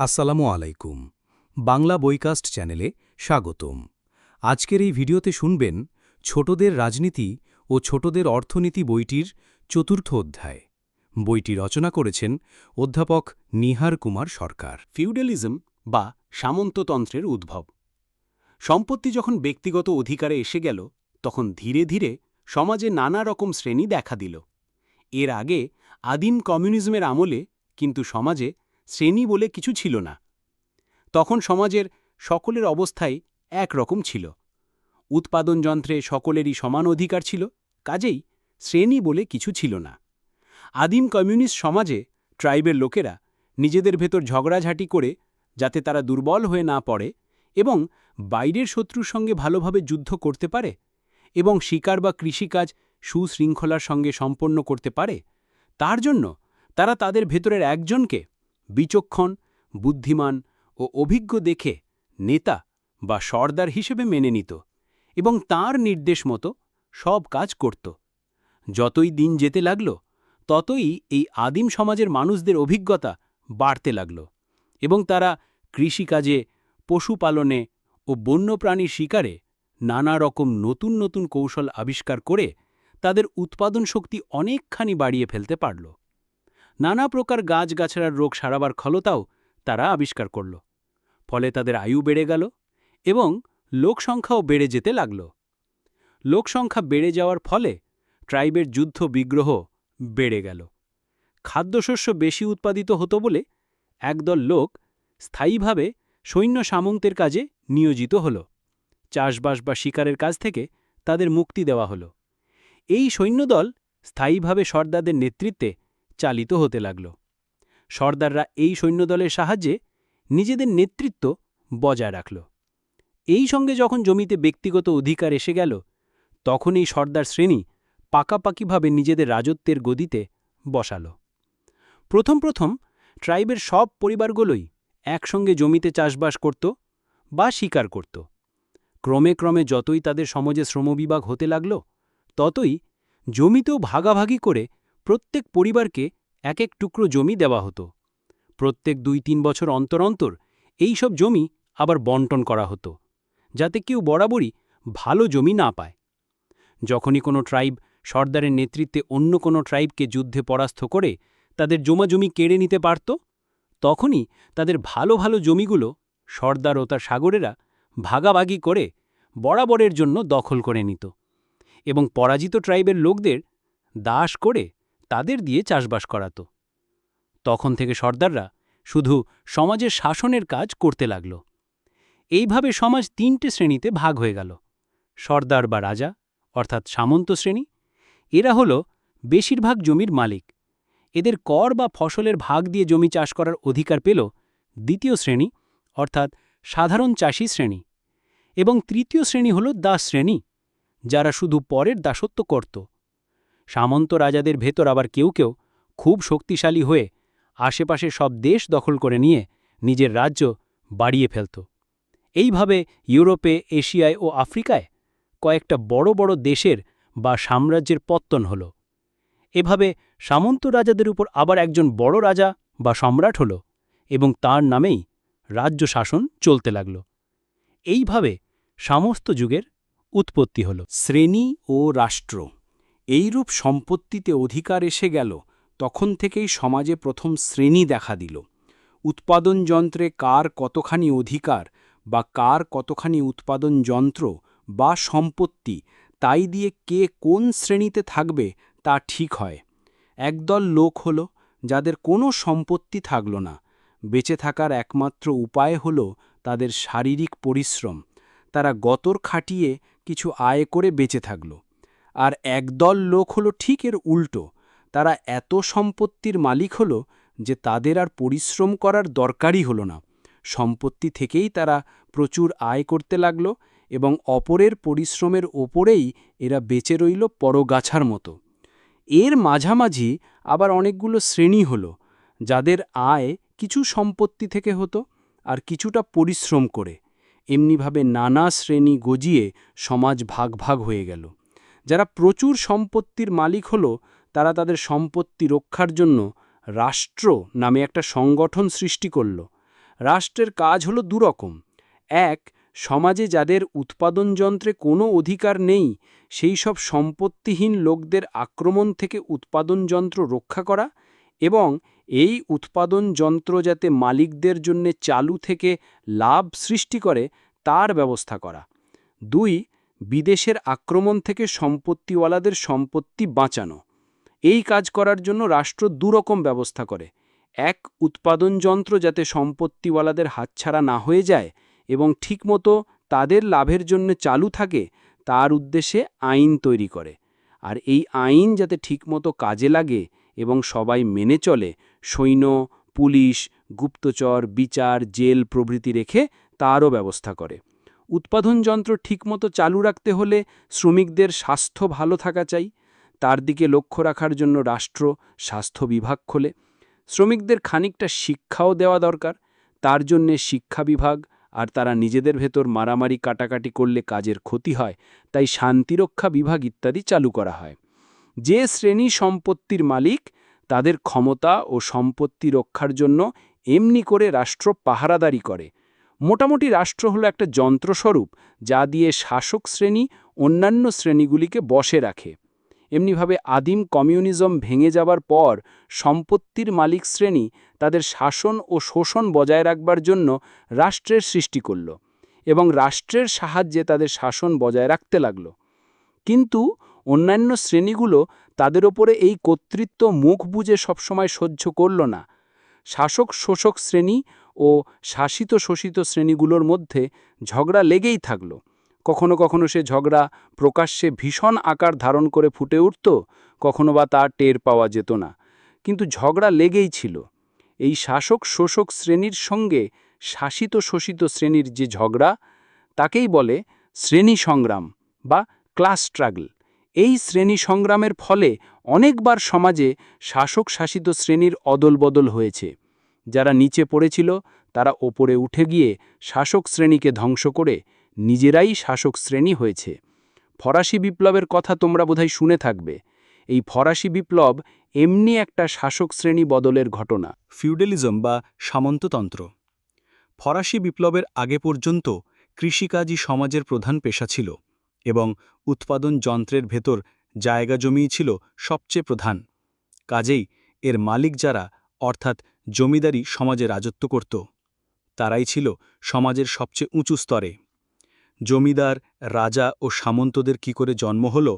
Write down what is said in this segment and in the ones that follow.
আসসালামু আলাইকুম। বাংলা বইকাস্ট চ্যানেলে স্বাগতম। আজকের এই ভিডিওতে শুনবেন ছোটদের রাজনীতি ও ছোটদের অর্থনীতি বইটির চতুর্থ অধ্যায়। বইটি রচনা করেছেন অধ্যাপক নিহার কুমার সরকার। ফিউডালিজম বা সামন্ততন্ত্রের উদ্ভব। সম্পত্তি যখন ব্যক্তিগত অধিকারে এসে গেল, তখন ধীরে ধীরে সমাজে নানা রকম শ্রেণি দেখা দিল। এর আগে আদিম কমিউনিজমের আমলে কিন্তু সমাজে শ্রেণি বলে কিছু ছিল না। তখন সমাজের সকলের অবস্থাই একরকম ছিল। উৎপাদন যন্ত্রে সকলেরই সমান অধিকার ছিল, কাজেই শ্রেণি বলে কিছু ছিল না। আদিম কমিউনিস্ট সমাজে ট্রাইবের লোকেরা নিজেদের ভেতর ঝগড়াঝাটি করে যাতে তারা দুর্বল হয়ে না পড়ে এবং বাইরের শত্রুর সঙ্গে ভালোভাবে যুদ্ধ করতে পারে এবং শিকার বা কৃষিকাজ সুশৃঙ্খলার সঙ্গে সম্পন্ন করতে পারে, তার জন্য তারা তাদের ভেতরের একজনকে বিচক্ষণ, বুদ্ধিমান ও অভিজ্ঞ দেখে নেতা বা সর্দার হিসেবে মেনে নিত এবং তার নির্দেশ মতো সব কাজ করত। যতই দিন যেতে লাগল, ততই এই আদিম সমাজের মানুষদের অভিজ্ঞতা বাড়তে লাগল এবং তারা কৃষিকাজে, পশুপালনে ও বন্যপ্রাণীর শিকারে নানা রকম নতুন নতুন কৌশল আবিষ্কার করে তাদের উৎপাদন শক্তি অনেকখানি বাড়িয়ে ফেলতে পারল। নানা প্রকার গাছগাছড়ার রোগ সারাবার ক্ষমতাও তারা আবিষ্কার করল। ফলে তাদের আয়ু বেড়ে গেল এবং লোকসংখ্যাও বেড়ে যেতে লাগল। লোকসংখ্যা বেড়ে যাওয়ার ফলে ট্রাইবের যুদ্ধ বিগ্রহ বেড়ে গেল। খাদ্যশস্য বেশি উৎপাদিত হতো বলে একদল লোক স্থায়ীভাবে সৈন্য সামন্তের কাজে নিয়োজিত হল। চাষবাস বা শিকারের কাজ থেকে তাদের মুক্তি দেওয়া হল। এই সৈন্যদল স্থায়ীভাবে সর্দাদের নেতৃত্বে চালিত হতে লাগল। সর্দাররা এই সৈন্যদলের সাহায্যে নিজেদের নেতৃত্ব বজায় রাখল। এই সঙ্গে যখন জমিতে ব্যক্তিগত অধিকার এসে গেল, তখন এই সর্দার শ্রেণি পাকাপাকিভাবে নিজেদের রাজত্বের গদিতে বসাল। প্রথম প্রথম ট্রাইবের সব পরিবারগুলোই একসঙ্গে জমিতে চাষবাস করত বা শিকার করত। ক্রমে ক্রমে যতই তাদের সমাজে শ্রমবিভাগ হতে লাগল, ততই জমিতেও ভাগাভাগি করে প্রত্যেক পরিবারকে এক এক টুকরো জমি দেওয়া হতো। প্রত্যেক দুই তিন বছর অন্তর অন্তর এই সব জমি আবার বন্টন করা হতো, যাতে কেউ বরাবরই ভালো জমি না পায়। যখনই কোনো ট্রাইব সর্দারের নেতৃত্বে অন্য কোনো ট্রাইবকে যুদ্ধে পরাস্ত করে তাদের জমা জমি কেড়ে নিতে পারত, তখনই তাদের ভালো ভালো জমিগুলো সর্দার ও তার সাগরেরা ভাগাভাগি করে বরাবরের জন্য দখল করে নিত এবং পরাজিত ট্রাইবের লোকদের দাস করে তাদের দিয়ে চাষবাস করাত। তখন থেকে সর্দাররা শুধু সমাজের শাসনের কাজ করতে লাগল। এইভাবে সমাজ তিনটে শ্রেণীতে ভাগ হয়ে গেল। সর্দার বা রাজা, অর্থাৎ সামন্ত শ্রেণি, এরা হল বেশিরভাগ জমির মালিক। এদের কর বা ফসলের ভাগ দিয়ে জমি চাষ করার অধিকার পেল দ্বিতীয় শ্রেণি, অর্থাৎ সাধারণ চাষি শ্রেণি। এবং তৃতীয় শ্রেণি হল দাস শ্রেণি, যারা শুধু পরের দাসত্ব করত। সামন্ত রাজাদের ভেতর আবার কেউ কেউ খুব শক্তিশালী হয়ে আশেপাশে সব দেশ দখল করে নিয়ে নিজের রাজ্য বাড়িয়ে ফেলত। এইভাবে ইউরোপে, এশিয়ায় ও আফ্রিকায় কয়েকটা বড় বড় দেশের বা সাম্রাজ্যের পত্তন হল। এভাবে সামন্ত রাজাদের উপর আবার একজন বড় রাজা বা সম্রাট হল এবং তার নামেই রাজ্য শাসন চলতে লাগল। এইভাবে সমস্ত যুগের উৎপত্তি হল। শ্রেণি ও রাষ্ট্র এইরূপ সম্পত্তিতে অধিকার এসে গেল, তখন থেকেই সমাজে প্রথম শ্রেণি দেখা দিল। উৎপাদন যন্ত্রে কার কতখানি অধিকার বা কার কতখানি উৎপাদন যন্ত্র বা সম্পত্তি, তাই দিয়ে কে কোন শ্রেণীতে থাকবে তা ঠিক হয়। একদল লোক হল যাদের কোনো সম্পত্তি থাকল না। বেঁচে থাকার একমাত্র উপায় হল তাদের শারীরিক পরিশ্রম। তারা গতর খাটিয়ে কিছু আয় করে বেঁচে থাকল। আর একদল লোক হলো ঠিক এর উল্টো। তারা এত সম্পত্তির মালিক হলো যে তাদের আর পরিশ্রম করার দরকারই হল না। সম্পত্তি থেকেই তারা প্রচুর আয় করতে লাগল এবং অপরের পরিশ্রমের ওপরেই এরা বেঁচে রইল পরগাছার মতো। এর মাঝামাঝি আবার অনেকগুলো শ্রেণি হল, যাদের আয় কিছু সম্পত্তি থেকে হতো আর কিছুটা পরিশ্রম করে। এমনিভাবে নানা শ্রেণি গজিয়ে সমাজ ভাগ ভাগ হয়ে গেল। যারা প্রচুর সম্পত্তির মালিক হল, তারা তাদের সম্পত্তি রক্ষার জন্য রাষ্ট্র নামে একটা সংগঠন সৃষ্টি করল। রাষ্ট্রের কাজ হলো দুরকম। এক, সমাজে যাদের উৎপাদন যন্ত্রে কোনো অধিকার নেই, সেই সব সম্পত্তিহীন লোকদের আক্রমণ থেকে উৎপাদন যন্ত্র রক্ষা করা এবং এই উৎপাদন যন্ত্র যাতে মালিকদের জন্য চালু থেকে লাভ সৃষ্টি করে, তার ব্যবস্থা করা। দুই বিদেশের আক্রমণ থেকে সম্পত্তিওয়ালাদের সম্পত্তি বাঁচানো। এই কাজ করার জন্য রাষ্ট্র দুরকম ব্যবস্থা করে। এক, উৎপাদন যন্ত্র যাতে সম্পত্তিওয়ালাদের হাতছাড়া না হয়ে যায় এবং ঠিকমতো তাদের লাভের জন্য চালু থাকে, তার উদ্দেশ্যে আইন তৈরি করে। আর এই আইন যাতে ঠিকমতো কাজে লাগে এবং সবাই মেনে চলে, সৈন্য, পুলিশ, গুপ্তচর, বিচার, জেল প্রভৃতি রেখে তারও ব্যবস্থা করে। উৎপাদন যন্ত্র ঠিকমতো চালু রাখতে হলে শ্রমিকদের স্বাস্থ্য ভালো থাকা চাই। তার দিকে লক্ষ্য রাখার জন্য রাষ্ট্র, স্বাস্থ্য বিভাগ খোলে। শ্রমিকদের খানিকটা শিক্ষাও দেওয়া দরকার। তার জন্যে শিক্ষা বিভাগ আর তারা নিজেদের ভেতর মারামারি কাটাকাটি করলে কাজের ক্ষতি হয়, তাই শান্তিরক্ষা বিভাগ ইত্যাদি চালু করা হয়। যে শ্রেণি সম্পত্তির মালিক, তাদের ক্ষমতা ও সম্পত্তি রক্ষার জন্য এমনি করে রাষ্ট্র পাহারাদারি করে। মোটামুটি রাষ্ট্র হলো একটা যন্ত্রস্বরূপ যা দিয়ে শাসক শ্রেণি অন্যান্য শ্রেণীগুলিকে বসে রাখে। এমনিভাবে আদিম কমিউনিজম ভেঙে যাবার পর সম্পত্তির মালিক শ্রেণি তাদের শাসন ও শোষণ বজায় রাখবার জন্য রাষ্ট্রের সৃষ্টি করল এবং রাষ্ট্রের সাহায্যে তাদের শাসন বজায় রাখতে লাগল। কিন্তু অন্যান্য শ্রেণীগুলো তাদের ওপরে এই কর্তৃত্ব মুখ বুঝে সবসময় সহ্য করল না। শাসক শোষক শ্রেণি ও শাসিত শোষিত শ্রেণীগুলোর মধ্যে ঝগড়া লেগেই থাকল। কখনো কখনো সে ঝগড়া প্রকাশ্যে ভীষণ আকার ধারণ করে ফুটে উঠত, কখনো বা তা টের পাওয়া যেত না। কিন্তু ঝগড়া লেগেই ছিল। এই শাসক শোষক শ্রেণির সঙ্গে শাসিত শোষিত শ্রেণির যে ঝগড়া, তাকেই বলে শ্রেণি সংগ্রাম বা ক্লাস স্ট্রাগল। এই শ্রেণি সংগ্রামের ফলে অনেকবার সমাজে শাসক শাসিত শ্রেণির অদলবদল হয়েছে। যারা নিচে পড়েছিল, তারা ওপরে উঠে গিয়ে শাসক শ্রেণীকে ধ্বংস করে নিজেরাই শাসক শ্রেণি হয়েছে। ফরাসি বিপ্লবের কথা তোমরা বোধহয় শুনে থাকবে। এই ফরাসি বিপ্লব এমনি একটা শাসক শ্রেণি বদলের ঘটনা। ফিউডালিজম বা সামন্ততন্ত্র। ফরাসি বিপ্লবের আগে পর্যন্ত কৃষিকাজই সমাজের প্রধান পেশা ছিল এবং উৎপাদন যন্ত্রের ভেতর জায়গা জমিই ছিল সবচেয়ে প্রধান। কাজেই এর মালিক যারা, অর্থাৎ জমিদারি সমাজে রাজত্ব করত। তারাই ছিল সমাজের সবচেয়ে উঁচু স্তরে। জমিদার, রাজা ও সামন্তদের কি করে জন্ম হল,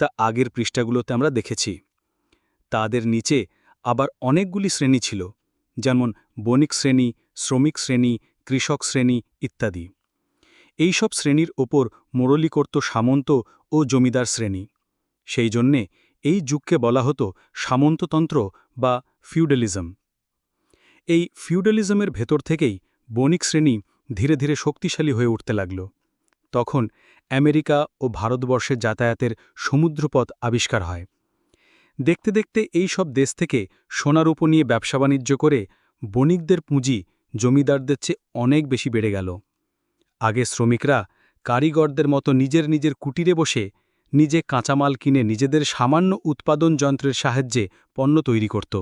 তা আগের পৃষ্ঠাগুলোতে আমরা দেখেছি। তাদের নিচে আবার অনেকগুলি শ্রেণি ছিল, যেমন বণিক শ্রেণি, শ্রমিক শ্রেণি, কৃষক শ্রেণি ইত্যাদি। এই সব শ্রেণির ওপর মোড়লি করত সামন্ত ও জমিদার শ্রেণি। সেই জন্যে এই যুগকে বলা হতো সামন্ততন্ত্র বা ফিউডালিজম। এই ফিউডালিজমের ভেতর থেকেই বণিক শ্রেণি ধীরে ধীরে শক্তিশালী হয়ে উঠতে লাগল। তখন আমেরিকা ও ভারতবর্ষে যাতায়াতের সমুদ্রপথ আবিষ্কার হয়। দেখতে দেখতে এই সব দেশ থেকে সোনারূপ নিয়ে ব্যবসা বাণিজ্য করে বণিকদের পুঁজি জমিদারদের চেয়ে অনেক বেশি বেড়ে গেল। আগে শ্রমিকরা কারিগরদের মতো নিজের নিজের কুটিরে বসে নিজে কাঁচামাল কিনে নিজেদের সামান্য উৎপাদন যন্ত্রের সাহায্যে পণ্য তৈরি করত।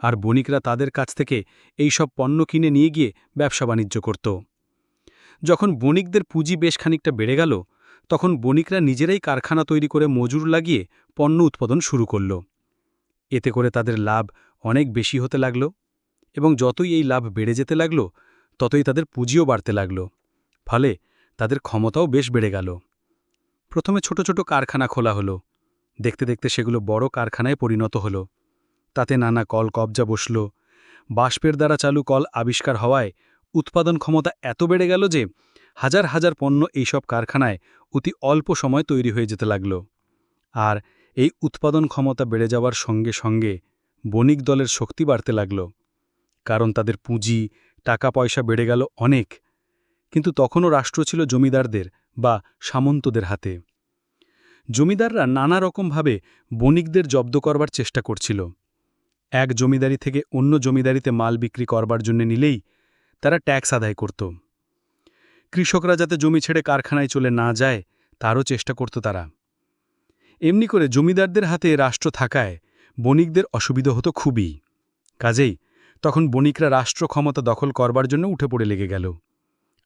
আর বণিকরা তাদের কাছ থেকে এই সব পণ্য কিনে নিয়ে গিয়ে ব্যবসা বাণিজ্য করত। যখন বণিকদের পুঁজি বেশ খানিকটা বেড়ে গেল, তখন বণিকরা নিজেরাই কারখানা তৈরি করে মজুর লাগিয়ে পণ্য উৎপাদন শুরু করল। এতে করে তাদের লাভ অনেক বেশি হতে লাগল এবং যতই এই লাভ বেড়ে যেতে লাগল, ততই তাদের পুঁজিও বাড়তে লাগল। ফলে তাদের ক্ষমতাও বেশ বেড়ে গেল। প্রথমে ছোট ছোট কারখানা খোলা হলো। দেখতে দেখতে সেগুলো বড় কারখানায় পরিণত হলো। তাতে নানা কল কবজা বসল। বাষ্পের দ্বারা চালু কল আবিষ্কার হওয়ায় উৎপাদন ক্ষমতা এত বেড়ে গেল যে হাজার হাজার পণ্য এইসব কারখানায় অতি অল্প সময় তৈরি হয়ে যেতে লাগল। আর এই উৎপাদন ক্ষমতা বেড়ে যাওয়ার সঙ্গে সঙ্গে বণিক দলের শক্তি বাড়তে লাগল। কারণ তাদের পুঁজি টাকা পয়সা বেড়ে গেল অনেক। কিন্তু তখনও রাষ্ট্র ছিল জমিদারদের বা সামন্তদের হাতে। জমিদাররা নানা রকমভাবে বণিকদের জব্দ করবার চেষ্টা করছিল। এক জমিদারি থেকে অন্য জমিদারিতে মাল বিক্রি করবার জন্য নিলেই তারা ট্যাক্স আদায় করত। কৃষকরা যাতে জমি ছেড়ে কারখানায় চলে না যায়, তারও চেষ্টা করত তারা। এমনি করে জমিদারদের হাতে রাষ্ট্র থাকায় বণিকদের অসুবিধা হতো খুবই। কাজেই তখন বণিকরা রাষ্ট্র ক্ষমতা দখল করবার জন্য উঠে পড়ে লেগে গেল।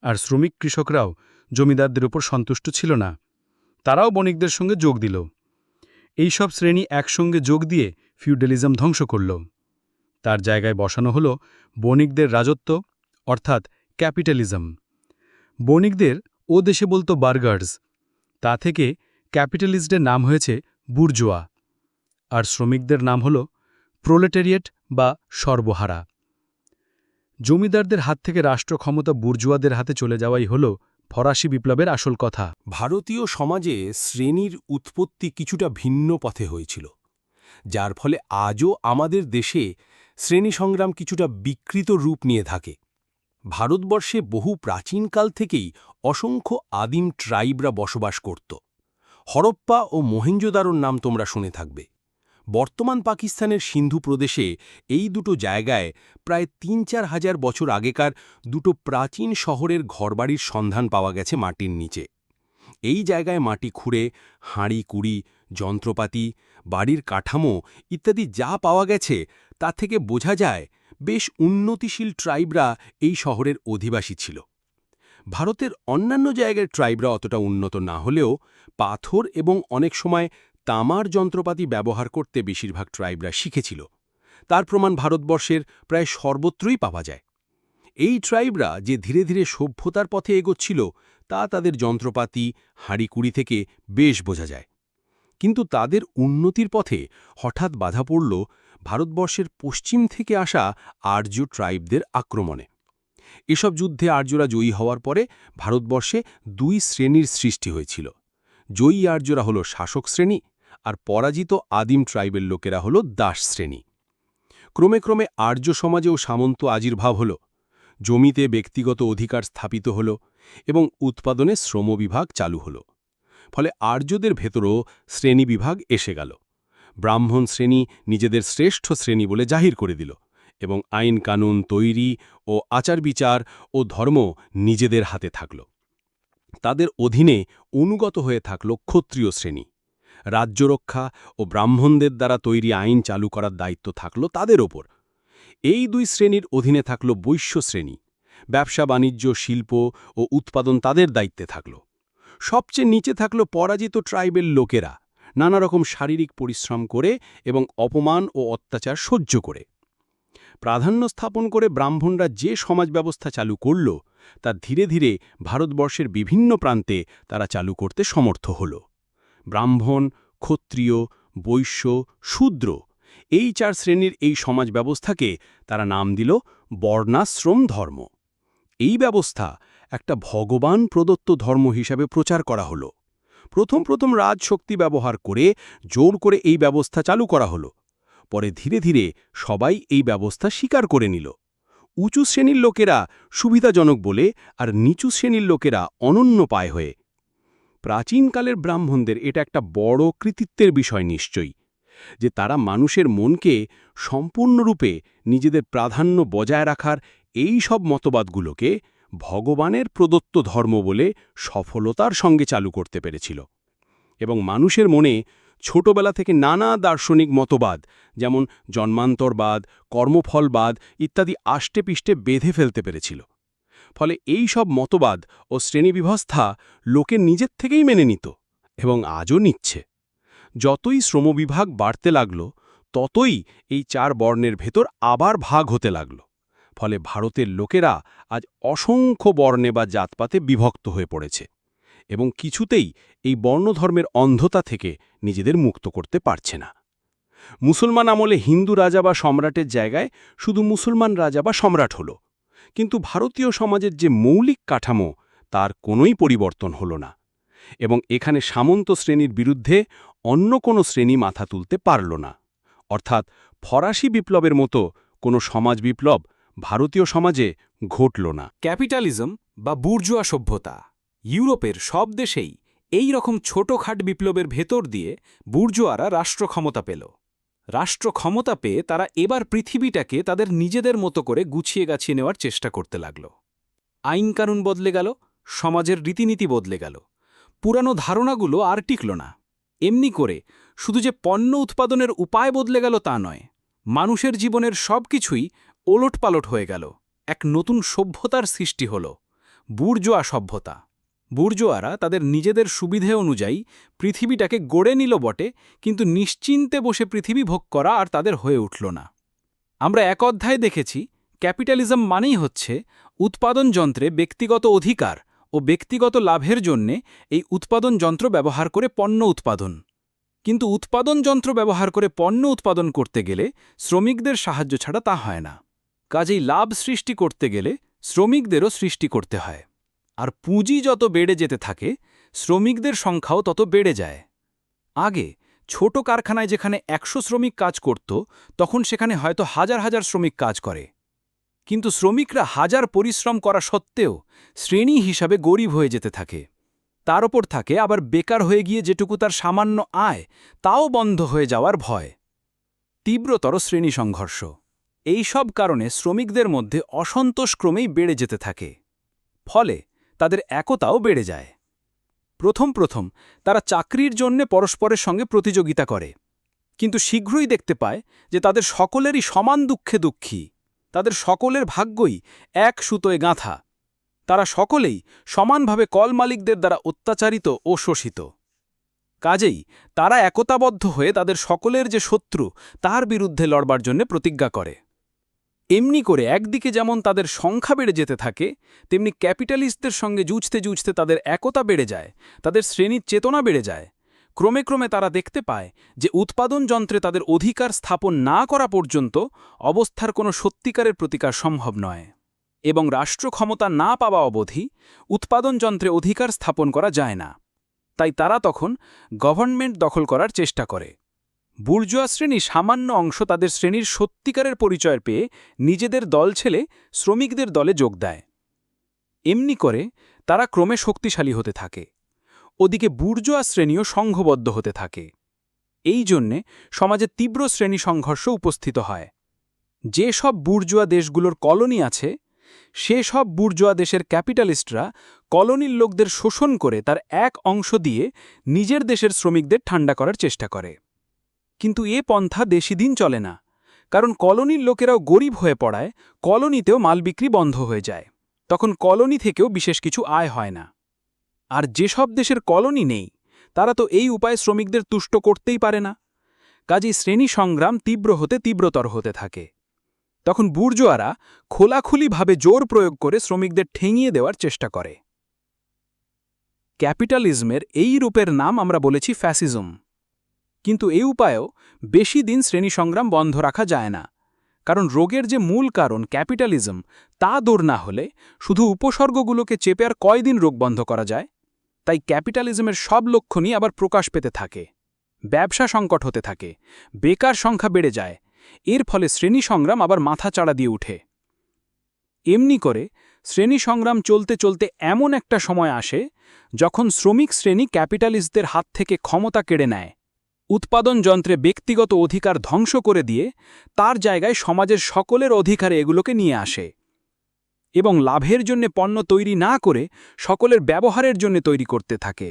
আর শ্রমিক কৃষকরাও জমিদারদের উপর সন্তুষ্ট ছিল না। তারাও বণিকদের সঙ্গে যোগ দিল। এইসব শ্রেণি একসঙ্গে যোগ দিয়ে ফিউডালিজম ধ্বংস করল। তার জায়গায় বসানো হল বণিকদের রাজত্ব, অর্থাৎ ক্যাপিটালিজম। বণিকদের ও দেশে বলতো বার্গার্স। তা থেকে ক্যাপিটালিস্টদের নাম হয়েছে বুর্জোয়া। আর শ্রমিকদের নাম হল প্রোলেটেরিয়েট বা সর্বহারা। জমিদারদের হাত থেকে রাষ্ট্র ক্ষমতা বুর্জুয়াদের হাতে চলে যাওয়াই হল ফরাসি বিপ্লবের আসল কথা। ভারতীয় সমাজে শ্রেণির উৎপত্তি কিছুটা ভিন্ন পথে হয়েছিল। যার ফলে আজও আমাদের দেশে শ্রেণি সংগ্রাম কিছুটা বিকৃত রূপ নিয়ে থাকে। ভারতবর্ষে বহু প্রাচীনকাল থেকেই অসংখ্য আদিম ট্রাইবরা বসবাস করত। হরপ্পা ও মহেঞ্জোদারোর নাম তোমরা শুনে থাকবে। বর্তমান পাকিস্তানের সিন্ধু প্রদেশে এই দুটো জায়গায় প্রায় তিন চার হাজার বছর আগেকার দুটো প্রাচীন শহরের ঘরবাড়ির সন্ধান পাওয়া গেছে মাটির নিচে। এই জায়গায় মাটি খুঁড়ে হাঁড়ি কুড়ি যন্ত্রপাতি, বাড়ির কাঠামো ইত্যাদি যা পাওয়া গেছে, তা থেকে বোঝা যায় বেশ উন্নতিশীল ট্রাইবরা এই শহরের অধিবাসী ছিল। ভারতের অন্যান্য জায়গার ট্রাইবরা অতটা উন্নত না হলেও পাথর এবং অনেক সময় তামার যন্ত্রপাতি ব্যবহার করতে বেশিরভাগ ট্রাইবরা শিখেছিল। তার প্রমাণ ভারতবর্ষের প্রায় সর্বত্রই পাওয়া যায়। এই ট্রাইবরা যে ধীরে ধীরে সভ্যতার পথে এগোচ্ছিল, তা তাদের যন্ত্রপাতি, হাঁড়িকুড়ি থেকে বেশ বোঝা যায়। কিন্তু তাদের উন্নতির পথে হঠাৎ বাধা পড়ল ভারতবর্ষের পশ্চিম থেকে আসা আর্য ট্রাইবদের আক্রমণে। এসব যুদ্ধে আর্যরা জয়ী হওয়ার পরে ভারতবর্ষে দুই শ্রেণির সৃষ্টি হয়েছিল। জয়ী আর্যরা হল শাসক শ্রেণি আর পরাজিত আদিম ট্রাইবের লোকেরা হল দাস শ্রেণি। ক্রমে ক্রমে আর্য সমাজেও সামন্ত আবির্ভাব হল, জমিতে ব্যক্তিগত অধিকার স্থাপিত হল এবং উৎপাদনে শ্রমবিভাগ চালু হল। ফলে আর্যদের ভেতরও শ্রেণীবিভাগ এসে গেল। ব্রাহ্মণ শ্রেণি নিজেদের শ্রেষ্ঠ শ্রেণি বলে জাহির করে দিল এবং আইন কানুন তৈরি ও আচার বিচার ও ধর্ম নিজেদের হাতে থাকল। তাদের অধীনে অনুগত হয়ে থাকল ক্ষত্রিয় শ্রেণি। রাজ্যরক্ষা ও ব্রাহ্মণদের দ্বারা তৈরি আইন চালু করার দায়িত্ব থাকল তাদের ওপর। এই দুই শ্রেণির অধীনে থাকল বৈশ্য শ্রেণি। ব্যবসা, বাণিজ্য, শিল্প ও উৎপাদন তাদের দায়িত্বে থাকল। সবচেয়ে নিচে থাকল পরাজিত ট্রাইবেল লোকেরা নানা রকম শারীরিক পরিশ্রম করে এবং অপমান ও অত্যাচার সহ্য করে। প্রাধান্য স্থাপন করে ব্রাহ্মণরা যে সমাজ ব্যবস্থা চালু করল, তা ধীরে ধীরে ভারতবর্ষের বিভিন্ন প্রান্তে তারা চালু করতে সমর্থ হল। ব্রাহ্মণ, ক্ষত্রিয়, বৈশ্য, শূদ্র এই চার শ্রেণির এই সমাজ ব্যবস্থাকে তারা নাম দিল বর্ণাশ্রম ধর্ম। এই ব্যবস্থা একটা ভগবান প্রদত্ত ধর্ম হিসাবে প্রচার করা হলো। প্রথম প্রথম রাজশক্তি ব্যবহার করে জোর করে এই ব্যবস্থা চালু করা হলো। পরে ধীরে ধীরে সবাই এই ব্যবস্থা স্বীকার করে নিল। উঁচু শ্রেণির লোকেরা সুবিধাজনক বলে আর নিচু শ্রেণির লোকেরা অনন্য পায় হয়ে। প্রাচীনকালের ব্রাহ্মণদের এটা একটা বড় কৃতিত্বের বিষয় নিশ্চয়ই, যে তারা মানুষের মনকে সম্পূর্ণরূপে নিজেদের প্রাধান্য বজায় রাখার এই সব মতবাদগুলোকে ভগবানের প্রদত্ত ধর্ম বলে সফলতার সঙ্গে চালু করতে পেরেছিল এবং মানুষের মনে ছোটবেলা থেকে নানা দার্শনিক মতবাদ, যেমন জন্মান্তরবাদ, কর্মফলবাদ ইত্যাদি আষ্টেপিষ্টে বেঁধে ফেলতে পেরেছিল। ফলে এই সব মতবাদ ও শ্রেণীবিভস্থা লোকে নিজের থেকেই মেনে নিত এবং আজও নিচ্ছে। যতই শ্রমবিভাগ বাড়তে লাগল, ততই এই চার বর্ণের ভেতর আবার ভাগ হতে লাগল। ফলে ভারতের লোকেরা আজ অসংখ্য বর্ণে বা জাতপাতে বিভক্ত হয়ে পড়েছে এবং কিছুতেই এই বর্ণধর্মের অন্ধতা থেকে নিজেদের মুক্ত করতে পারছে না। মুসলমান আমলে হিন্দু রাজা বা সম্রাটের জায়গায় শুধু মুসলমান রাজা বা সম্রাট হল, কিন্তু ভারতীয় সমাজের যে মৌলিক কাঠামো তার কোনোই পরিবর্তন হল না এবং এখানে সামন্ত শ্রেণির বিরুদ্ধে অন্য কোনো শ্রেণি মাথা তুলতে পারল না। অর্থাৎ ফরাসি বিপ্লবের মতো কোনো সমাজ বিপ্লব ভারতীয় সমাজে ঘটল না। ক্যাপিটালিজম বা বুর্জুয়া সভ্যতা ইউরোপের সব দেশেই এই রকম ছোটখাট বিপ্লবের ভেতর দিয়ে বুর্জুয়ারা রাষ্ট্র ক্ষমতা পেল। রাষ্ট্র ক্ষমতা পেয়ে তারা এবার পৃথিবীটাকে তাদের নিজেদের মতো করে গুছিয়ে গাছিয়ে নেওয়ার চেষ্টা করতে লাগল। আইনকানুন বদলে গেল, সমাজের রীতিনীতি বদলে গেল। পুরানো ধারণাগুলো আর টিকল না। এমনি করে শুধু যে পণ্য উৎপাদনের উপায় বদলে গেল তা নয়, মানুষের জীবনের সব কিছুই ওলটপালট হয়ে গেল। এক নতুন সভ্যতার সৃষ্টি হল। বুর্জোয়া সভ্যতা। বুর্জোয়ারা তাদের নিজেদের সুবিধে অনুযায়ী পৃথিবীটাকে গড়ে নিল বটে, কিন্তু নিশ্চিন্তে বসে পৃথিবী ভোগ করা আর তাদের হয়ে উঠল না। আমরা এক অধ্যায়ে দেখেছি, ক্যাপিটালিজম মানেই হচ্ছে উৎপাদন যন্ত্রে ব্যক্তিগত অধিকার ও ব্যক্তিগত লাভের জন্যে এই উৎপাদন যন্ত্র ব্যবহার করে পণ্য উৎপাদন। কিন্তু উৎপাদন যন্ত্র ব্যবহার করে পণ্য উৎপাদন করতে গেলে শ্রমিকদের সাহায্য ছাড়া তা হয় না। কাজেই লাভ সৃষ্টি করতে গেলে শ্রমিকদেরও সৃষ্টি করতে হয়। আর পুঁজি যত বেড়ে যেতে থাকে, শ্রমিকদের সংখ্যাও তত বেড়ে যায়। আগে ছোট কারখানায় যেখানে একশো শ্রমিক কাজ করত, তখন সেখানে হয়তো হাজার হাজার শ্রমিক কাজ করে। কিন্তু শ্রমিকরা হাজার পরিশ্রম করা সত্ত্বেও শ্রেণি হিসাবে গরিব হয়ে যেতে থাকে। তার ওপর থাকে আবার বেকার হয়ে গিয়ে যেটুকু তার সামান্য আয়, তাও বন্ধ হয়ে যাওয়ার ভয়। তীব্রতর শ্রেণি সংঘর্ষ। এই সব কারণে শ্রমিকদের মধ্যে অসন্তোষ ক্রমেই বেড়ে যেতে থাকে, ফলে তাদের একতাও বেড়ে যায়। প্রথম প্রথম তারা চাকরির জন্যে পরস্পরের সঙ্গে প্রতিযোগিতা করে, কিন্তু শীঘ্রই দেখতে পায় যে তাদের সকলেরই সমান দুঃখে দুঃখী, তাদের সকলের ভাগ্যই এক সুতোয় গাঁথা, তারা সকলেই সমানভাবে কল মালিকদের দ্বারা অত্যাচারিত ও শোষিত। কাজেই তারা একতাবদ্ধ হয়ে তাদের সকলের যে শত্রু, তার বিরুদ্ধে লড়বার জন্য প্রতিজ্ঞা করে। এমনি করে একদিকে যেমন তাদের সংখ্যা বেড়ে যেতে থাকে, তেমনি ক্যাপিটালিস্টদের সঙ্গে জুঝতে জুঝতে তাদের একতা বেড়ে যায়, তাদের শ্রেণির চেতনা বেড়ে যায়। ক্রমে ক্রমে তারা দেখতে পায় যে উৎপাদন যন্ত্রে তাদের অধিকার স্থাপন না করা পর্যন্ত অবস্থার কোনো সত্যিকারের প্রতিকার সম্ভব নয়। এবং রাষ্ট্র ক্ষমতা না পাওয়া অবধি উৎপাদন যন্ত্রে অধিকার স্থাপন করা যায় না। তাই তারা তখন গভর্নমেন্ট দখল করার চেষ্টা করে। বুর্জোয়া শ্রেণি সামান্য অংশ তাদের শ্রেণির সত্যিকারের পরিচয় পেয়ে নিজেদের দল ছেলে শ্রমিকদের দলে যোগ দেয়। এমনি করে তারা ক্রমে শক্তিশালী হতে থাকে। ওদিকে বুর্জোয়া শ্রেণীও সংঘবদ্ধ হতে থাকে। এই জন্যে সমাজে তীব্র শ্রেণি সংঘর্ষ উপস্থিত হয়। যে সব বুর্জোয়া দেশগুলোর কলোনি আছে, সে সব বুর্জোয়া দেশের ক্যাপিটালিস্টরা কলোনির লোকদের শোষণ করে তার এক অংশ দিয়ে নিজের দেশের শ্রমিকদের ঠান্ডা করার চেষ্টা করে। কিন্তু এ পন্থা দেশি দিন চলে না। কারণ কলোনির লোকেরাও গরিব হয়ে পড়ায়, কলোনিতেও মাল বিক্রি বন্ধ হয়ে যায়। তখন কলোনি থেকেও বিশেষ কিছু আয় হয় না। আর যেসব দেশের কলোনি নেই, তারা তো এই উপায়ে শ্রমিকদের তুষ্ট করতেই পারে না। কাজেই শ্রেণি সংগ্রাম তীব্র হতে তীব্রতর হতে থাকে। তখন বুর্জোয়ারা খোলাখুলিভাবে জোর প্রয়োগ করে শ্রমিকদের ঠেঙিয়ে দেওয়ার চেষ্টা করে। ক্যাপিটালিজমের এই রূপের নাম আমরা বলেছি ফ্যাসিজম। কিন্তু এই উপায়েও বেশি দিন শ্রেণি সংগ্রাম বন্ধ রাখা যায় না। কারণ রোগের যে মূল কারণ, ক্যাপিটালিজম, তা দূর না হলে শুধু উপসর্গগুলোকে চেপে আর কয়দিন রোগ বন্ধ করা যায়? তাই ক্যাপিটালিজমের সব লক্ষণই আবার প্রকাশ পেতে থাকে। ব্যবসা সংকট হতে থাকে, বেকার সংখ্যা বেড়ে যায়, এর ফলে শ্রেণি সংগ্রাম আবার মাথা চাড়া দিয়ে উঠে। এমনি করে শ্রেণি সংগ্রাম চলতে চলতে এমন একটা সময় আসে যখন শ্রমিক শ্রেণি ক্যাপিটালিস্টদের হাত থেকে ক্ষমতা কেড়ে নেয়। উৎপাদন যন্ত্রে ব্যক্তিগত অধিকার ধ্বংস করে দিয়ে তার জায়গায় সমাজের সকলের অধিকারে এগুলোকে নিয়ে আসে এবং লাভের জন্য পণ্য তৈরি না করে সকলের ব্যবহারের জন্য তৈরি করতে থাকে।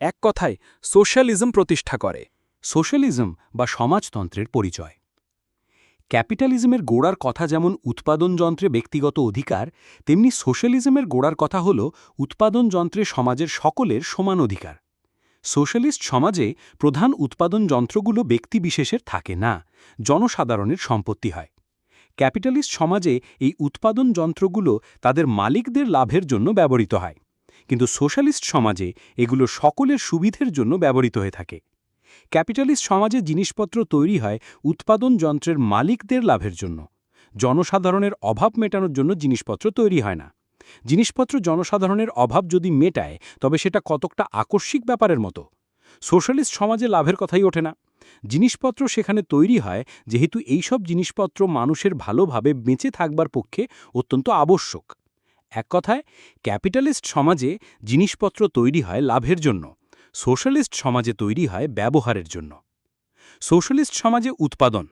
এক কথায়, সোশ্যালিজম প্রতিষ্ঠা করে। সোশ্যালিজম বা সমাজতন্ত্রের পরিচয়। ক্যাপিটালিজমের গোড়ার কথা যেমন উৎপাদন যন্ত্রে ব্যক্তিগত অধিকার, তেমনি সোশ্যালিজমের গোড়ার কথা হল উৎপাদন যন্ত্রে সমাজের সকলের সমান অধিকার। সোশ্যালিস্ট সমাজে প্রধান উৎপাদন যন্ত্রগুলো ব্যক্তিবিশেষের থাকে না, জনসাধারণের সম্পত্তি হয়। ক্যাপিটালিস্ট সমাজে এই উৎপাদন যন্ত্রগুলো তাদের মালিকদের লাভের জন্য ব্যবহৃত হয়, কিন্তু সোশ্যালিস্ট সমাজে এগুলো সকলের সুবিধের জন্য ব্যবহৃত হয়ে থাকে। ক্যাপিটালিস্ট সমাজে জিনিসপত্র তৈরি হয় উৎপাদন যন্ত্রের মালিকদের লাভের জন্য, জনসাধারণের অভাব মেটানোর জন্য জিনিসপত্র তৈরি হয় না। জিনিসপত্র জনসাধারণের অভাব যদি মেটায়, তবে সেটা কতকটা আকস্মিক ব্যাপারের মতো। সোশ্যালিস্ট সমাজে লাভের কথাই ওঠে না। জিনিসপত্র সেখানে তৈরি হয় যেহেতু এইসব জিনিসপত্র মানুষের ভালোভাবে বেঁচে থাকবার পক্ষে অত্যন্ত আবশ্যক। এক কথায়, ক্যাপিটালিস্ট সমাজে জিনিসপত্র তৈরি হয় লাভের জন্য, সোশ্যালিস্ট সমাজে তৈরি হয় ব্যবহারের জন্য। সোশ্যালিস্ট সমাজে উৎপাদন।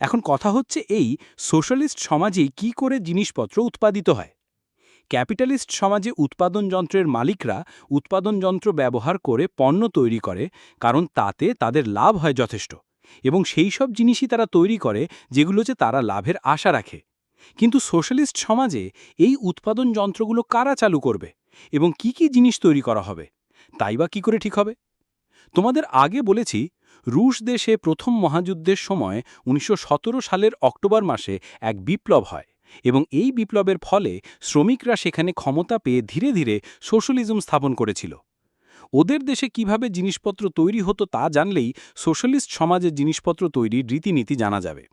এখন কথা হচ্ছে এই, সোশ্যালিস্ট সমাজেই কি করে জিনিসপত্র উৎপাদিত হয়? ক্যাপিটালিস্ট সমাজে উৎপাদন যন্ত্রের মালিকরা উৎপাদন যন্ত্র ব্যবহার করে পণ্য তৈরি করে, কারণ তাতে তাদের লাভ হয় যথেষ্ট। এবং সেই সব জিনিসই তারা তৈরি করে, যেগুলো যে তারা লাভের আশা রাখে। কিন্তু সোশ্যালিস্ট সমাজে এই উৎপাদন যন্ত্রগুলো কারা চালু করবে? এবং কি কি জিনিস তৈরি করা হবে? তাই বা কী করে ঠিক হবে? তোমাদের আগে বলেছি, রুশ দেশে প্রথম মহাযুদ্ধের সময় উনিশশো সতেরো সালের অক্টোবর মাসে এক বিপ্লব হয়। এবং এই বিপ্লবের ফলে শ্রমিকরা সেখানে ক্ষমতা পেয়ে ধীরে ধীরে সোশ্যালিজম স্থাপন করেছিল। ওদের দেশে কীভাবে জিনিসপত্র তৈরি হতো তা জানলেই সোশ্যালিস্ট সমাজে জিনিসপত্র তৈরির রীতিনীতি জানা যাবে।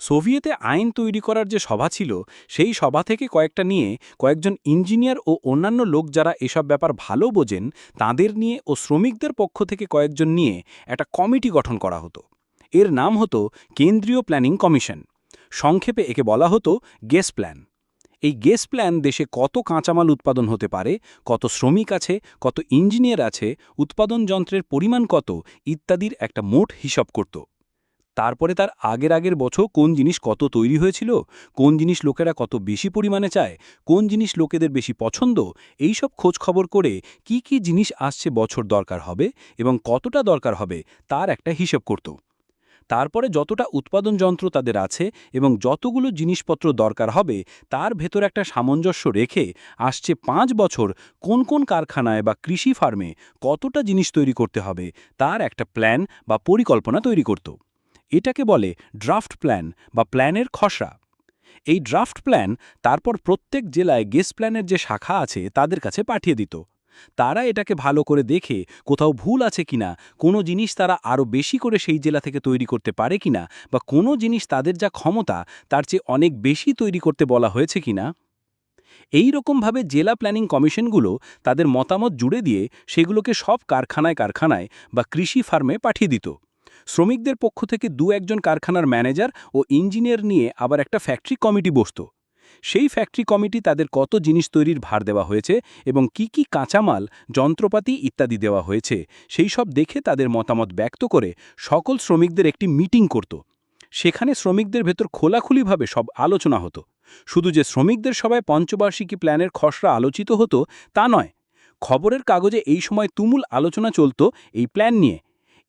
সোভিয়েতে আইন তৈরি করার যে সভা ছিল, সেই সভা থেকে কয়েকটা নিয়ে কয়েকজন ইঞ্জিনিয়ার ও অন্যান্য লোক যারা এসব ব্যাপার ভালো বোঝেন, তাদের নিয়ে ও শ্রমিকদের পক্ষ থেকে কয়েকজন নিয়ে একটা কমিটি গঠন করা হতো। এর নাম হতো কেন্দ্রীয় প্ল্যানিং কমিশন। সংক্ষেপে একে বলা হতো গেস প্ল্যান। এই গেস প্ল্যান দেশে কত কাঁচামাল উৎপাদন হতে পারে, কত শ্রমিক আছে, কত ইঞ্জিনিয়ার আছে, উৎপাদন যন্ত্রের পরিমাণ কত, ইত্যাদির একটা মোট হিসাব করত। তারপরে তার আগের আগের বছর কোন জিনিস কত তৈরি হয়েছিল, কোন জিনিস লোকেরা কত বেশি পরিমাণে চায়, কোন জিনিস লোকেদের বেশি পছন্দ এই সব খোঁজ খবর করে কি কি জিনিস আসছে বছর দরকার হবে এবং কতটা দরকার হবে, তার একটা হিসেব করত। তারপরে যতটা উৎপাদন যন্ত্র তাদের আছে এবং যতগুলো জিনিসপত্র দরকার হবে, তার ভেতর একটা সামঞ্জস্য রেখে আসছে পাঁচ বছর কোন কোন কারখানায় বা কৃষি ফার্মে কতটা জিনিস তৈরি করতে হবে, তার একটা প্ল্যান বা পরিকল্পনা তৈরি করত। এটাকে বলে ড্রাফট প্ল্যান বা প্ল্যানের খসড়া। এই ড্রাফট প্ল্যান তারপর প্রত্যেক জেলায় গেস প্ল্যানের যে শাখা আছে তাদের কাছে পাঠিয়ে দিত। তারা এটাকে ভালো করে দেখে কোথাও ভুল আছে কিনা, কোনো জিনিস তারা আরও বেশি করে সেই জেলা থেকে তৈরি করতে পারে কিনা, বা কোনো জিনিস তাদের যা ক্ষমতা, তার চেয়ে অনেক বেশি তৈরি করতে বলা হয়েছে কিনা। এই রকমভাবে জেলা প্ল্যানিং কমিশনগুলো তাদের মতামত জুড়ে দিয়ে সেগুলোকে সব কারখানায় কারখানায় বা কৃষি ফার্মে পাঠিয়ে দিত। শ্রমিকদের পক্ষ থেকে দু একজন কারখানার ম্যানেজার ও ইঞ্জিনিয়ার নিয়ে আবার একটা ফ্যাক্টরি কমিটি বসত। সেই ফ্যাক্টরি কমিটি তাদের কত জিনিস তৈরির ভার দেওয়া হয়েছে এবং কি কি কাঁচামাল, যন্ত্রপাতি ইত্যাদি দেওয়া হয়েছে, সেই সব দেখে তাদের মতামত ব্যক্ত করে সকল শ্রমিকদের একটি মিটিং করত। সেখানে শ্রমিকদের ভেতর খোলাখুলিভাবে সব আলোচনা হতো। শুধু যে শ্রমিকদের সবাই পঞ্চবার্ষিকী প্ল্যানের খসড়া আলোচিত হতো তা নয়। খবরের কাগজে এই সময় তুমুল আলোচনা চলত এই প্ল্যান নিয়ে।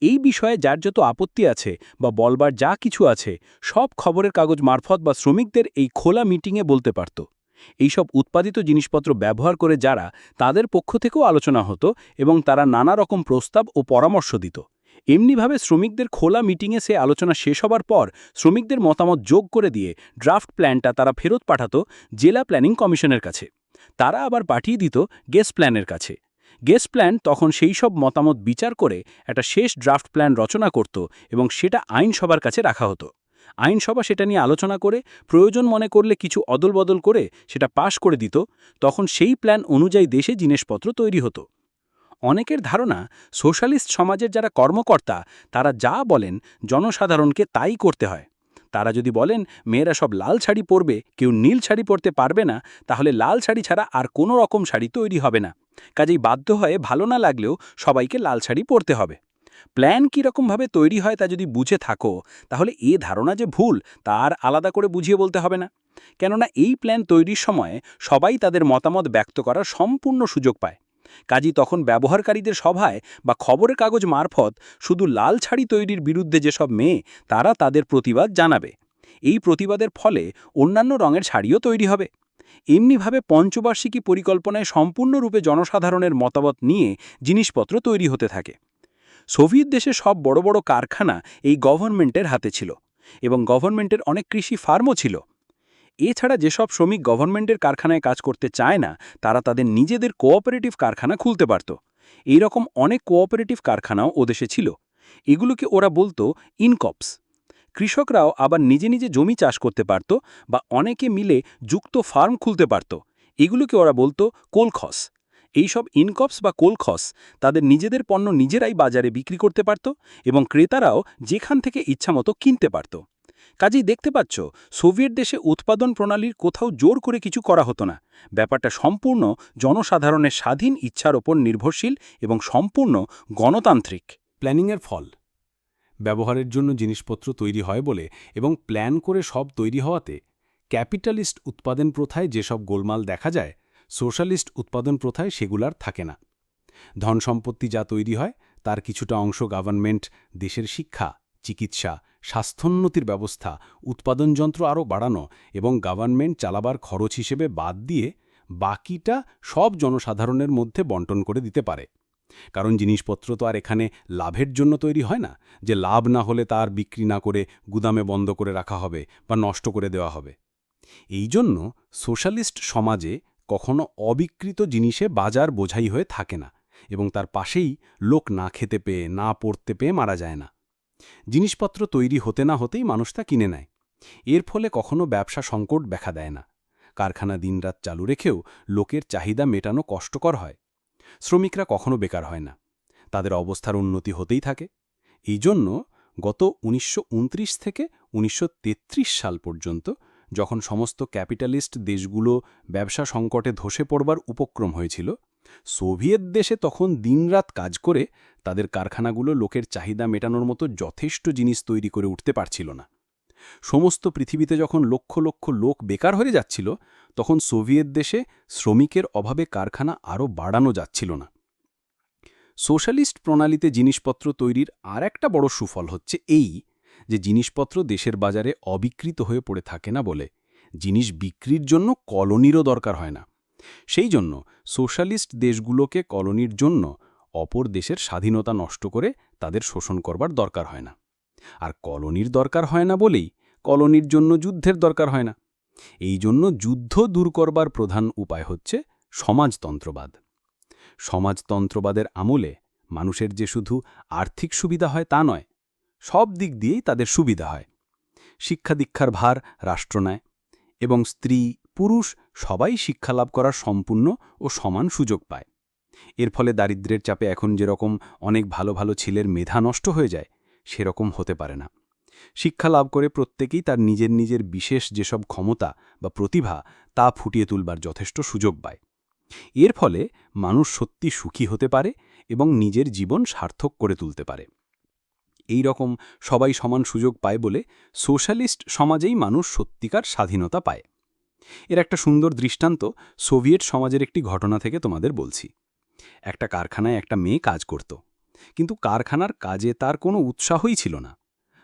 এই বিষয়ে যার যত আপত্তি আছে বা বলবার যা কিছু আছে, সব খবরের কাগজ মারফত বা শ্রমিকদের এই খোলা মিটিংয়ে বলতে পারত। এইসব উৎপাদিত জিনিসপত্র ব্যবহার করে যারা, তাদের পক্ষ থেকেও আলোচনা হতো এবং তারা নানা রকম প্রস্তাব ও পরামর্শ দিত। এমনিভাবে শ্রমিকদের খোলা মিটিংয়ে সে আলোচনা শেষ হবার পর শ্রমিকদের মতামত যোগ করে দিয়ে ড্রাফট প্ল্যানটা তারা ফেরত পাঠাতো জেলা প্ল্যানিং কমিশনের কাছে। তারা আবার পাঠিয়ে দিত গেস প্ল্যানের কাছে। গেস্ট প্ল্যান তখন সেই সব মতামত বিচার করে একটা শেষ ড্রাফট প্ল্যান রচনা করত এবং সেটা আইনসভার কাছে রাখা হতো। আইনসভা সেটা নিয়ে আলোচনা করে, প্রয়োজন মনে করলে কিছু অদলবদল করে সেটা পাশ করে দিত, তখন সেই প্ল্যান অনুযায়ী দেশে জিনিসপত্র তৈরি হতো। অনেকের ধারণা, সোশ্যালিস্ট সমাজের যারা কর্মকর্তা, তারা যা বলেন জনসাধারণকে তাই করতে হয়। তারা যদি বলেন, মেয়েরা সব লাল শাড়ি পরবে, কেউ নীল শাড়ি পরতে পারবে না, তাহলে লাল শাড়ি ছাড়া আর কোনো রকম শাড়ি তৈরি হবে না। কাজেই বাধ্য হয়ে ভালো না লাগলেও সবাইকে লাল শাড়ি পরতে হবে। প্ল্যান কীরকমভাবে তৈরি হয় তা যদি বুঝে থাকো, তাহলে এ ধারণা যে ভুল, তার আলাদা করে বুঝিয়ে বলতে হবে না। কেননা এই প্ল্যান তৈরির সময় সবাই তাদের মতামত ব্যক্ত করার সম্পূর্ণ সুযোগ পায়। কাজী তখন ব্যবহারকারীদের সভায় বা খবরের কাগজ মারফত শুধু লাল ছাড়ি তৈরির বিরুদ্ধে যেসব মেয়ে, তারা তাদের প্রতিবাদ জানাবে। এই প্রতিবাদের ফলে অন্যান্য রঙের শাড়িও তৈরি হবে। এমনিভাবে পঞ্চবার্ষিকী পরিকল্পনায় সম্পূর্ণরূপে জনসাধারণের মতামত নিয়ে জিনিসপত্র তৈরি হতে থাকে। সোভিয়েত দেশে সব বড় বড় কারখানা এই গভর্নমেন্টের হাতে ছিল এবং গভর্নমেন্টের অনেক কৃষি ফার্মও ছিল। এছাড়া যেসব শ্রমিক গভর্নমেন্টের কারখানায় কাজ করতে চায় না, তারা তাদের নিজেদের কোঅপারেটিভ কারখানা খুলতে পারত। এইরকম অনেক কোঅপারেটিভ কারখানাও ওদেশে ছিল। এগুলোকে ওরা বলতো ইনকপস। কৃষকরাও আবার নিজে নিজে জমি চাষ করতে পারত বা অনেকে মিলে যুক্ত ফার্ম খুলতে পারত। এগুলোকে ওরা বলতো কোলখস। এইসব ইনকপস বা কোলখস তাদের নিজেদের পণ্য নিজেরাই বাজারে বিক্রি করতে পারত এবং ক্রেতারাও যেখান থেকে ইচ্ছামতো কিনতে পারত। কাজেই দেখতে পাচ্ছ সোভিয়েট দেশে উৎপাদন প্রণালীর কোথাও জোর করে কিছু করা হতো না। ব্যাপারটা সম্পূর্ণ জনসাধারণের স্বাধীন ইচ্ছার ওপর নির্ভরশীল এবং সম্পূর্ণ গণতান্ত্রিক। প্ল্যানিংয়ের ফল। ব্যবহারের জন্য জিনিসপত্র তৈরি হয় বলে এবং প্ল্যান করে সব তৈরি হওয়াতে ক্যাপিটালিস্ট উৎপাদন প্রথায় যেসব গোলমাল দেখা যায়, সোশ্যালিস্ট উৎপাদন প্রথায় সেগুলার থাকে না। ধন সম্পত্তি যা তৈরি হয়, তার কিছুটা অংশ গভর্নমেন্ট দেশের শিক্ষা, চিকিৎসা, স্বাস্থ্যোন্নতির ব্যবস্থা, উৎপাদন যন্ত্র আরও বাড়ানো এবং গভর্নমেন্ট চালাবার খরচ হিসেবে বাদ দিয়ে বাকিটা সব জনসাধারণের মধ্যে বন্টন করে দিতে পারে। কারণ জিনিসপত্র তো আর এখানে লাভের জন্য তৈরি হয় না, যে লাভ না হলে তার বিক্রি না করে গুদামে বন্ধ করে রাখা হবে বা নষ্ট করে দেওয়া হবে। এই জন্য সোশ্যালিস্ট সমাজে কখনো অবিকৃত জিনিসে বাজার বোঝাই হয়ে থাকে না এবং তার পাশেই লোক না খেতে পেয়ে, না পড়তে পেয়ে মারা যায় না। জিনিসপত্র তৈরি হতে না হতেই মানুষ তা কিনে নেয়। এর ফলে কখনো ব্যবসা সংকট দেখা দেয় না। কারখানা দিনরাত চালু রেখেও লোকের চাহিদা মেটানো কষ্টকর হয়। শ্রমিকরা কখনো বেকার হয় না। তাদের অবস্থার উন্নতি হতেই থাকে। এই জন্য গত উনিশশো উনত্রিশ থেকে উনিশশো তেত্রিশ সাল পর্যন্ত যখন সমস্ত ক্যাপিটালিস্ট দেশগুলো ব্যবসা সংকটে ধসে পড়বার উপক্রম হয়েছিল, সোভিয়েত দেশে তখন দিনরাত কাজ করে তাদের কারখানাগুলো লোকের চাহিদা মেটানোর মতো যথেষ্ট জিনিস তৈরি করে উঠতে পারছিল না। সমস্ত পৃথিবীতে যখন লক্ষ লক্ষ লোক বেকার হয়ে যাচ্ছিল, তখন সোভিয়েত দেশে শ্রমিকের অভাবে কারখানা আরও বাড়ানো যাচ্ছিল না। সোশ্যালিস্ট প্রণালীতে জিনিসপত্র তৈরির আর একটা বড় সুফল হচ্ছে এই, যে জিনিসপত্র দেশের বাজারে অবিকৃত হয়ে পড়ে থাকে না বলে। জিনিস বিক্রির জন্য কলোনিরও দরকার হয় না। সেই জন্য সোশ্যালিস্ট দেশগুলোকে কলোনির জন্য অপর দেশের স্বাধীনতা নষ্ট করে তাদের শোষণ করবার দরকার হয় না। আর কলোনির দরকার হয় না বলেই কলোনির জন্য যুদ্ধের দরকার হয় না। এই জন্য যুদ্ধ দূর করবার প্রধান উপায় হচ্ছে সমাজতন্ত্রবাদ। সমাজতন্ত্রবাদের আমলে মানুষের যে শুধু আর্থিক সুবিধা হয় তা নয়, সব দিক দিয়েই তাদের সুবিধা হয়। শিক্ষা দীক্ষার ভার রাষ্ট্র নেয় এবং স্ত্রী, পুরুষ সবাই শিক্ষা লাভ করার সম্পূর্ণ ও সমান সুযোগ পায়। এর ফলে দারিদ্র্যের চাপে এখন যেরকম অনেক ভালো ভালো ছেলের মেধা নষ্ট হয়ে যায় সেরকম হতে পারে না। শিক্ষা লাভ করে প্রত্যেকেই তার নিজের নিজের বিশেষ যেসব ক্ষমতা বা প্রতিভা তা ফুটিয়ে তুলবার যথেষ্ট সুযোগ পায়। এর ফলে মানুষ সত্যি সুখী হতে পারে এবং নিজের জীবন সার্থক করে তুলতে পারে। এই রকম সবাই সমান সুযোগ পায় বলে সোশ্যালিস্ট সমাজেই মানুষ সত্যিকার স্বাধীনতা পায়। এর একটা সুন্দর দৃষ্টান্ত সোভিয়েট সমাজের একটি ঘটনা থেকে তোমাদের বলছি। একটা কারখানায় একটা মেয়ে কাজ করত। কিন্তু কারখানার কাজে তার কোনো উৎসাহই ছিল না।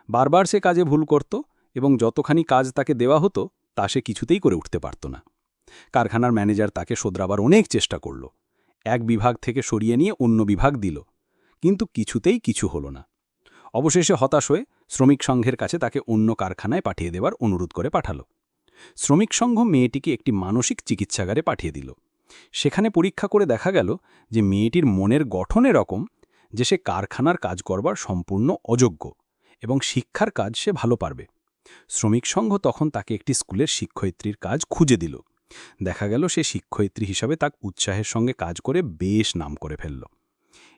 বারবার সে কাজে ভুল করত এবং যতখানি কাজ তাকে দেওয়া হতো, তা সে কিছুতেই করে উঠতে পারত না। কারখানার ম্যানেজার তাকে শোধরাবার অনেক চেষ্টা করল। এক বিভাগ থেকে সরিয়ে নিয়ে অন্য বিভাগ দিল। কিন্তু কিছুতেই কিছু হলো না। অবশেষে হতাশ হয়ে শ্রমিক সংঘের কাছে তাকে অন্য কারখানায় পাঠিয়ে দেওয়ার অনুরোধ করে পাঠালো। শ্রমিক সংঘ মেয়েটিকে একটি মানসিক চিকিৎসাগারে পাঠিয়ে দিল। সেখানে পরীক্ষা করে দেখা গেল যে মেয়েটির মনের গঠন এরকম যে সে কারখানার কাজ করবার সম্পূর্ণ অযোগ্য এবং শিক্ষার কাজ সে ভালো পারবে। শ্রমিক সংঘ তখন তাকে একটি স্কুলের শিক্ষয়িত্রীর কাজ খুঁজে দিল। দেখা গেল সে শিক্ষয়িত্রী হিসাবে তাক উৎসাহের সঙ্গে কাজ করে বেশ নাম করে ফেলল।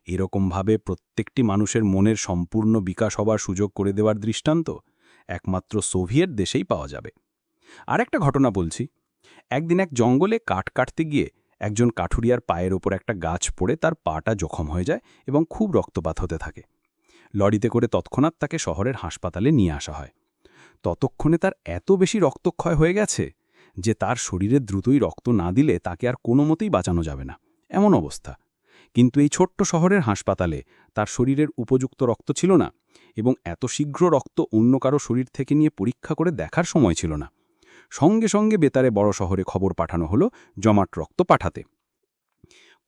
এরকমভাবে প্রত্যেকটি মানুষের মনের সম্পূর্ণ বিকাশ হবার সুযোগ করে দেওয়ার দৃষ্টান্ত একমাত্র সোভিয়েট দেশেই পাওয়া যাবে। আর একটা ঘটনা বলছি। একদিন এক জঙ্গলে কাঠ কাটতে গিয়ে একজন কাঠুরিয়ার পায়ের ওপর একটা গাছ পড়ে তার পাটা জখম হয়ে যায় এবং খুব রক্তপাত হতে থাকে। লরিতে করে তৎক্ষণাৎ তাকে শহরের হাসপাতালে নিয়ে আসা হয়। ততক্ষণে তার এত বেশি রক্তক্ষয় হয়ে গেছে যে তার শরীরে দ্রুতই রক্ত না দিলে তাকে আর কোনো মতেই বাঁচানো যাবে না। এমন অবস্থা। কিন্তু এই ছোট্ট শহরের হাসপাতালে তার শরীরের উপযুক্ত রক্ত ছিল না এবং এত শীঘ্র রক্ত অন্য কারও শরীর থেকে নিয়ে পরীক্ষা করে দেখার সময় ছিল না। সঙ্গে সঙ্গে বেতারে বড় শহরে খবর পাঠানো হলো জমাট রক্ত পাঠাতে।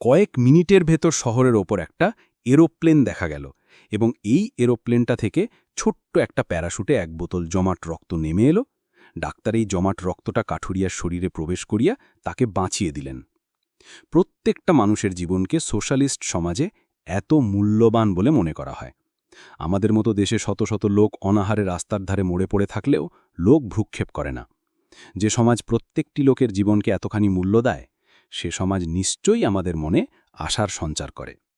কয়েক মিনিটের ভেতর শহরের ওপর একটা এরোপ্লেন দেখা গেল এবং এই এরোপ্লেনটা থেকে ছোট্ট একটা প্যারাশুটে এক বোতল জমাট রক্ত নেমে এলো। ডাক্তার এই জমাট রক্তটা কাঠুরিয়ার শরীরে প্রবেশ করিয়া তাকে বাঁচিয়ে দিলেন। প্রত্যেকটা মানুষের জীবনকে সোশ্যালিস্ট সমাজে এত মূল্যবান বলে মনে করা হয়। আমাদের মতো দেশে শত শত লোক অনাহারে রাস্তার ধারে মরে পড়ে থাকলেও লোক ভ্রুক্ষেপ করে না। যে সমাজ প্রত্যেকটি লোকের জীবনকে এতখানি মূল্য দেয়, সে সমাজ নিশ্চয়ই আমাদের মনে আশার সঞ্চার করে।